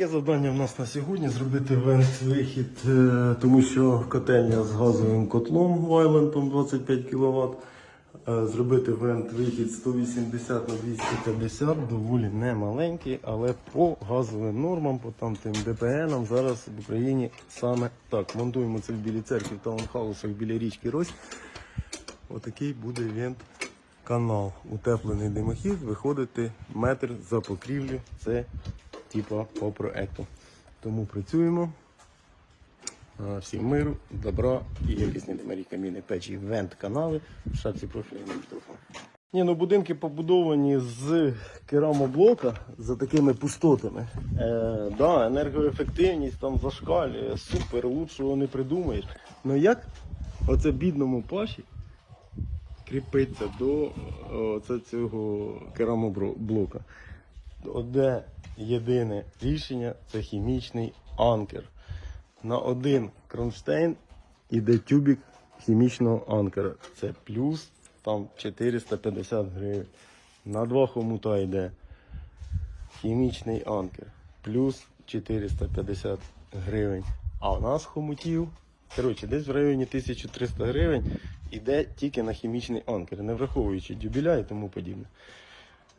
Таке завдання в нас на сьогодні зробити вент-вихід, е, тому що котельня з газовим котлом Вайлентом 25 кВт. Зробити вент-вихід 180 на 250, доволі немаленький, але по газовим нормам, по там тим ДПНам зараз в Україні саме так. Монтуємо це в білій церкві, в таунхаусах біля річки Рось. Отакий буде вент канал. Утеплений димохід, виходити метр за покрівлю. Це типа по проекту. Тому працюємо. Всім миру, добра і якісні димарі каміни, печі, вент канали, в шапці профілю телефон. Ні, ну будинки побудовані з керамоблока за такими пустотами. Е, да, енергоефективність там зашкалює, супер, лучшого не придумаєш. Ну як оце бідному паші кріпиться до о, це цього керамоблока. Одне єдине рішення це хімічний анкер. На один кронштейн іде тюбік хімічного анкера. Це плюс там 450 гривень. На два хомута йде хімічний анкер. Плюс 450 гривень. А у нас хомутів, коротше, десь в районі 1300 гривень іде тільки на хімічний анкер, не враховуючи дюбіля і тому подібне.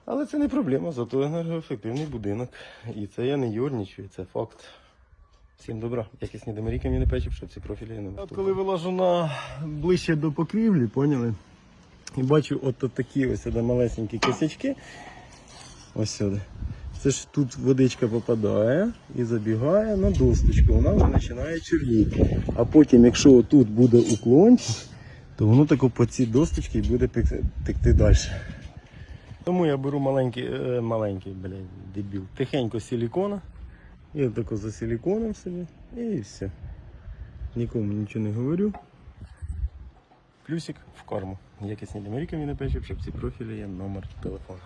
Але це не проблема, зато енергоефективний будинок. І це я не юрнічую, це факт. Всім добра, якісні демаріки мені не печі, щоб ці профілі не От коли вилажу на ближче до покрівлі, поняли? І бачу от такі ось малесенькі косячки. Ось сюди. Це ж тут водичка попадає і забігає на досточку, вона вже починає чорніти. А потім, якщо тут буде уклон, то воно тако по цій досточці буде текти далі. Тому я беру маленький, е, маленький, блядь, дебіл, тихенько силікона. І тако за силіконом собі. І все. Нікому нічого не говорю. Плюсик в корму. Якісні демаріки мені печі, щоб ці профілі є номер телефону.